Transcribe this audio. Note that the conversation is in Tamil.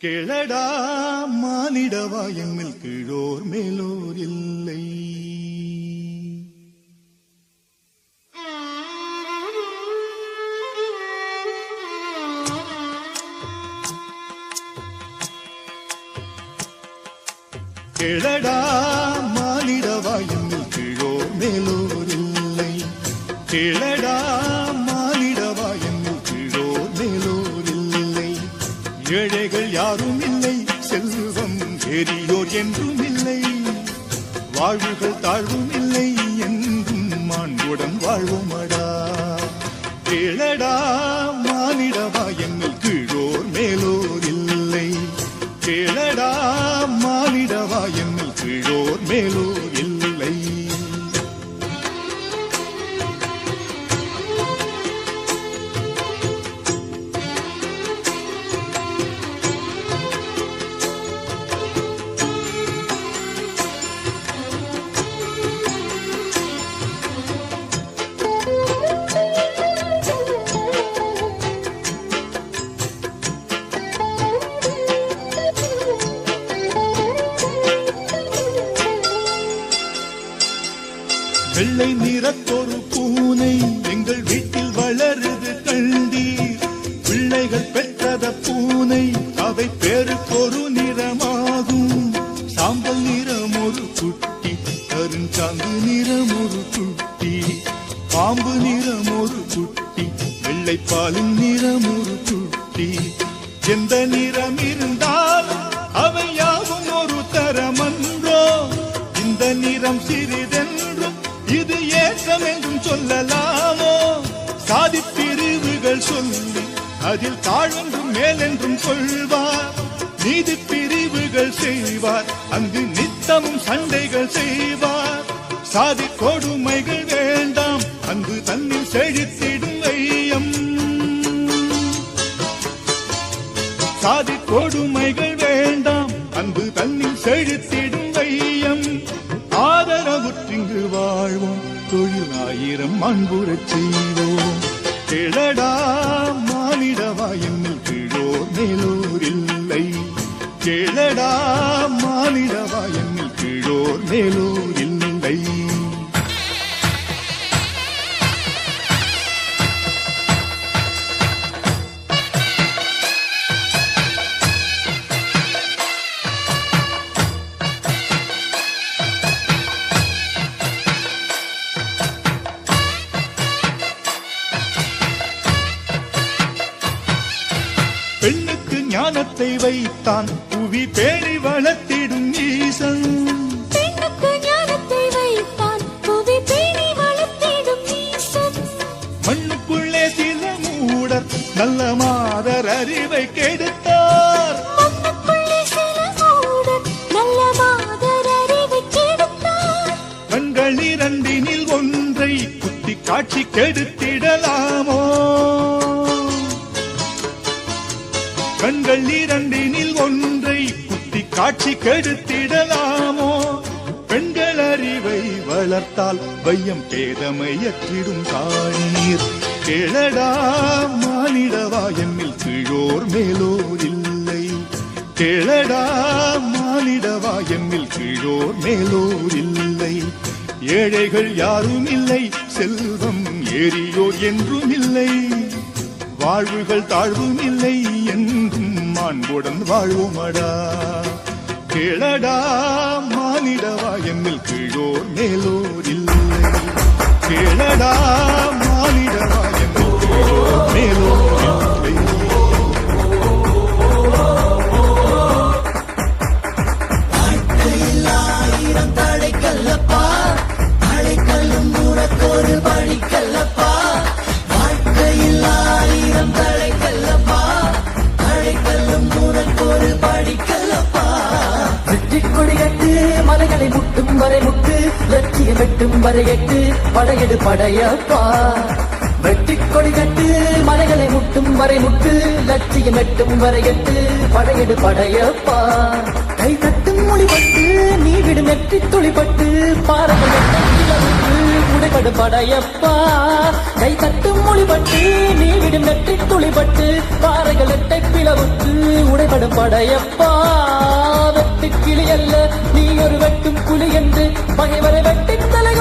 கிழடா மானிடவா எம்மில் கீழோர் மேலோர் இல்லை கேளடா மானிடவா எம்மில் கீழோர் மேலோர் இல்லை கிழடா மானிடவா எம்மில் கீழோர் மேலோர் இல்லை ஏழைகள் யாரும் இல்லை செல்வம் பெரியோர் என்றும் இல்லை. வாழ்வுகள் தாழ்வும் இல்லை என்றும் மாண்புடன் வாழ்வோமடா. கேளடா வெள்ளை நிறத்தொரு பூனை எங்கள் வீட்டில் வளருது கண்டீர். பிள்ளைகள் பெற்றத பூனை அவை பேருக்கொரு நிறமாகும். சாம்பல் நிறம் ஒரு குட்டி கருஞ்சாந்து நிறம் ஒரு குட்டி. பாம்பு நிறம் ஒரு குட்டி வெள்ளைப்பாலின் நிறம் ஒரு குட்டி. எந்த நிறம் இருந்தால் ஏற்றம் என்றும் சொல்லலாமோ? சாதி பிரிவுகள் சொல்லி அதில் தாழென்றும் மேலென்றும் கொள்வார். நீதி பிரிவுகள் செய்வார். அங்கு நித்தமும் சண்டைகள் செய்வார். சாதி கொடுமைகள் வேண்டாம். அங்கு தன்னில் செழித்திடும் வையம் சாதி கொடுமைகள் வேண்டாம். அன்பு தன்னில் செழித்திடும் வையம் ஆதரவுற்றிங்கு வாழ்வோம். தொழில் ஆயிரம் அன்புறச் செய்வோம். கிழடா மானிடவா என்னில் கீழோர் மேலோர் இல்லை. கிழடா மானிடவா ஞானத்தை வைத்தான் புவி பேணி வளர்த்திடும் ஈசன். மண்ணுக்குள்ளே சில மூடர் நல்ல மாதர் அறிவை கெடுத்தார். மண்ணுக்குள்ளே சில மூடர் நல்ல மாதர் அறிவை கெடுத்தார். கண்கள் இரண்டினில் ஒன்றை குத்தி காட்சி கெடுத்திடலாமோ? கண்கள் இரண்டினில் ஒன்றை குத்தி காட்சி கெடுத்திடலாமோ? பெண்கள் அறிவை வளர்த்தால் வையம் பேதமையற்றிடும் காணீர் கேளடா மானிடவா எம்மில் கீழோர் மேலோர் இல்லை. கேளடா மானிடவா எம்மில் கீழோர் மேலோர் இல்லை. ஏழைகள் யாரும் இல்லை செல்வம் ஏறியோர் என்றும் இல்லை வாழ்வுகள் தாழ்வும் இல்லை என்றும் மாண்புடன் வாழ்வோமடா. கேளடா மானிடவா எம்மில் கீழோர் மேலோர் இல்லை. கேளடா மானிடவா எம்மில் கீழோர் மேலோர் வரை முட்டும் வரை முட்டு லட்சிய வெட்டும் வரை எட்டு படையெடு படையப்பா. வெட்டி கொடி கட்டு மலைகளை முட்டும் வரை முட்டு லட்சியம் எட்டும் வரை எட்டு படையெடு படையப்பா. கை தட்டும் மொழிபட்டு நீ விடும் நெற்றி துளிப்பட்டு பாறைகள் உடைபடு படையப்பா. கை தட்டும் மொழிபட்டு நீ வெட்டி துளிபட்டு பாறைகள் எட்டை பிளவுக்கு உடைபடும் படையப்பா. வெட்டு கிளி அல்ல நீ ஒரு வெட்டும் புலி என்று பகைவரை வெட்டி தலை